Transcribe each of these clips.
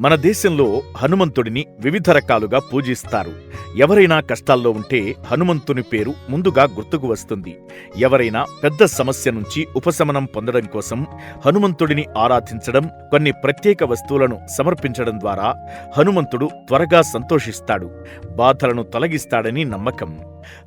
మన దేశంలో హనుమంతుడిని వివిధ రకాలుగా పూజిస్తారు. ఎవరైనా కష్టాల్లో ఉంటే హనుమంతుని పేరు ముందుగా గుర్తుకు వస్తుంది. ఎవరైనా పెద్ద సమస్య నుంచి ఉపశమనం పొందడం కోసం హనుమంతుడిని ఆరాధించడం కొన్ని ప్రత్యేక వస్తువులను సమర్పించడం ద్వారా హనుమంతుడు త్వరగా సంతోషిస్తాడు. బాధలను తొలగిస్తాడని నమ్మకం.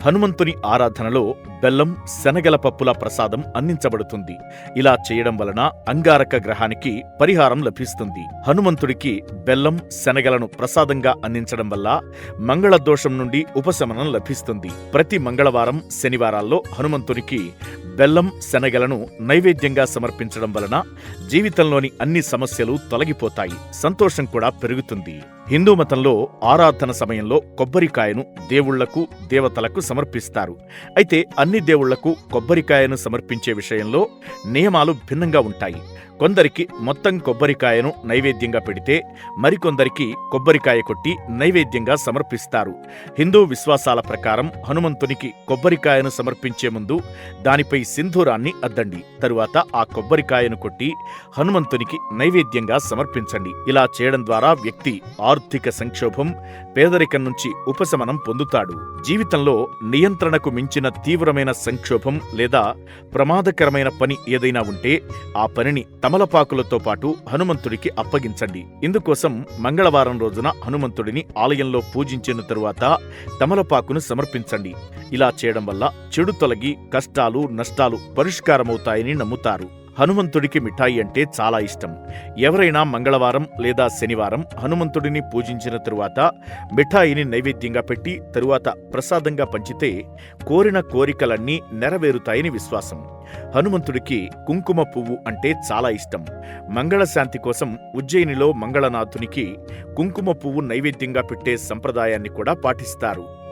హనుమంతుని ఆరాధనలో బెల్లం శనగల పప్పుల ప్రసాదం అందించబడుతుంది. ఇలా చేయడం వలన అంగారక గ్రహానికి పరిహారం లభిస్తుంది. హనుమంతుడికి బెల్లం శనగలను ప్రసాదంగా అందించడం వల్ల మంగళ దోషం నుండి ఉపశమనం లభిస్తుంది. ప్రతి మంగళవారం శనివారాల్లో హనుమంతునికి బెల్లం శనగలను నైవేద్యంగా సమర్పించడం వలన జీవితంలోని అన్ని సమస్యలు తొలగిపోతాయి. సంతోషం కూడా పెరుగుతుంది. హిందూ మతంలో ఆరాధన సమయంలో కొబ్బరికాయను దేవుళ్ళకు దేవతలకు సమర్పిస్తారు. అయితే అన్ని దేవుళ్ళకు కొబ్బరికాయను సమర్పించే విషయంలో నియమాలు భిన్నంగా ఉంటాయి. కొందరికి మొత్తం కొబ్బరికాయను నైవేద్యంగా పెడితే మరికొందరికి కొబ్బరికాయ కొట్టి నైవేద్యంగా సమర్పిస్తారు. హిందూ విశ్వాసాల ప్రకారం హనుమంతునికి కొబ్బరికాయను సమర్పించే ముందు దానిపై సింధూరాన్ని అద్దండి. తరువాత ఆ కొబ్బరికాయను కొట్టి హనుమంతునికి నైవేద్యంగా సమర్పించండి. ఇలా చేయడం ద్వారా వ్యక్తి ఆర్థిక సంక్షోభం పేదరికం నుంచి ఉపశమనం పొందుతాడు. జీవితంలో నియంత్రణకు మించిన తీవ్రమైన సంక్షోభం లేదా ప్రమాదకరమైన పని ఏదైనా ఉంటే ఆ పనిని తమలపాకులతో పాటు హనుమంతుడికి అప్పగించండి. ఇందుకోసం మంగళవారం రోజున హనుమంతుడిని ఆలయంలో పూజించిన తరువాత తమలపాకును సమర్పించండి. ఇలా చేయడం వల్ల చెడు తొలగి కష్టాలు నష్టాలు పరిష్కారమవుతాయని నమ్ముతారు. హనుమంతుడికి మిఠాయి అంటే చాలా ఇష్టం. ఎవరైనా మంగళవారం లేదా శనివారం హనుమంతుడిని పూజించిన తరువాత మిఠాయిని నైవేద్యంగా పెట్టి తరువాత ప్రసాదంగా పంచితే కోరిన కోరికలన్నీ నెరవేరుతాయని విశ్వాసం. హనుమంతుడికి కుంకుమ పువ్వు అంటే చాలా ఇష్టం. మంగళశాంతి కోసం ఉజ్జయినిలో మంగళనాథునికి కుంకుమ పువ్వు నైవేద్యంగా పెట్టే సంప్రదాయాన్ని కూడా పాటిస్తారు.